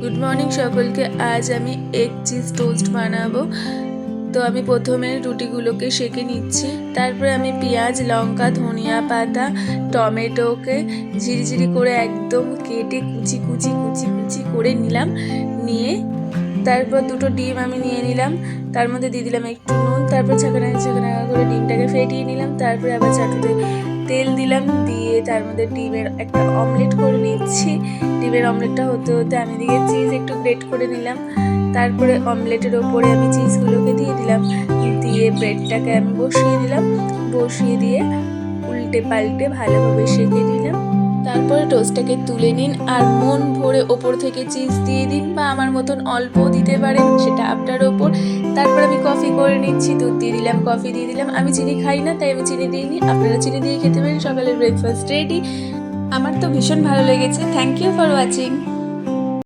Good morning সকলকে। আজ আমি এগ চিজ টোস্ট বানাবো। তো আমি প্রথমে রুটিগুলোকে সেঁকে নিচ্ছি। তারপরে আমি পেঁয়াজ, লঙ্কা, ধনিয়া পাতা, টমেটোকে ঝিরিঝিরি করে একদম কেটে কুচি কুচি কুচি কুচি করে নিলাম। নিয়ে তারপর দুটো ডিম আমি নিয়ে নিলাম। তার মধ্যে দিয়ে দিলাম একটু নুন, তারপর ছাকানা ছাকানা করে ডিমটাকে ফেটিয়ে নিলাম। তারপরে আবার চাটুতে তেল দিলাম। দিয়ে তার মধ্যে ডিমের একটা অমলেট করে নিচ্ছি। ডিমের অমলেটটা হতে হতে আমি দিকে চিজ একটু গ্রেট করে নিলাম। তারপরে অমলেটের ওপরে আমি চিজগুলোকে দিয়ে দিলাম। দিয়ে ব্রেডটাকে আমি বসিয়ে দিলাম। বসিয়ে দিয়ে উল্টে পাল্টে ভালোভাবে সেঁকে নিলাম। তারপরে টোস্টটাকে তুলে নিন আর মন ভরে ওপর থেকে চিজ দিয়ে দিন বা আমার মতন অল্প দিতে পারেন, সেটা আপনার ওপর। তারপর আমি কফি করে নিচ্ছি, দুধ দিয়ে দিলাম কফি দিয়ে দিলাম। আমি চিনি খাই না, তাই আমি চিনি দিইনি। আপনারা চিনি দিয়ে খেতে পারেন, সকালের ব্রেকফাস্ট রেডি আমার তো ভীষণ ভালো লেগেছে। Thank you for watching